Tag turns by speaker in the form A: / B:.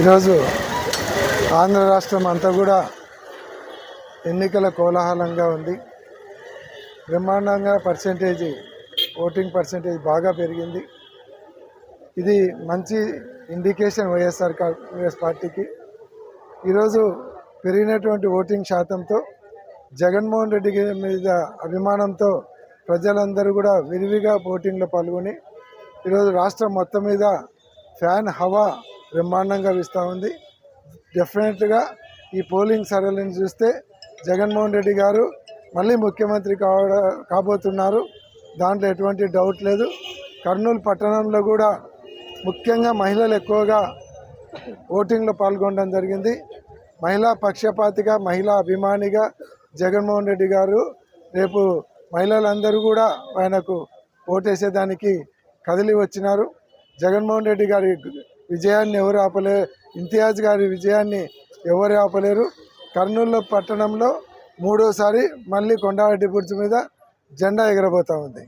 A: ఈరోజు ఆంధ్ర రాష్ట్రం అంతా కూడా ఎన్నికల కోలాహలంగా ఉంది. బ్రహ్మాండంగా పర్సంటేజ్ ఓటింగ్ పర్సంటేజ్ బాగా పెరిగింది. ఇది మంచి ఇండికేషన్ వైఎస్ఆర్ కాంగ్రెస్ పార్టీకి. ఈరోజు పెరిగినటువంటి ఓటింగ్ శాతంతో జగన్మోహన్ రెడ్డి మీద అభిమానంతో ప్రజలందరూ కూడా విరివిగా ఓటింగ్లో పాల్గొని ఈరోజు రాష్ట్రం మొత్తం మీద ఫ్యాన్ హవా బ్రహ్మాండంగా వీస్తూ ఉంది. డెఫినెట్గా ఈ పోలింగ్ సర్వేలను చూస్తే జగన్మోహన్ రెడ్డి గారు మళ్ళీ ముఖ్యమంత్రి కావడ కాబోతున్నారు. దాంట్లో ఎటువంటి డౌట్ లేదు. కర్నూలు పట్టణంలో కూడా ముఖ్యంగా మహిళలు ఎక్కువగా ఓటింగ్లో పాల్గొనడం జరిగింది. మహిళా పక్షపాతిగా మహిళా అభిమానిగా జగన్మోహన్ రెడ్డి గారు రేపు మహిళలందరూ కూడా ఆయనకు ఓటేసేదానికి కదిలి వచ్చినారు. జగన్మోహన్ రెడ్డి గారి విజయాన్ని ఎవరు ఆపలే ఇంతియాజ్ గారి విజయాన్ని ఎవరు ఆపలేరు? కర్నూలు పట్టణంలో మూడోసారి మళ్ళీ కొండారెడ్డి బుర్జు మీద జెండా ఎగరబోతా ఉంది.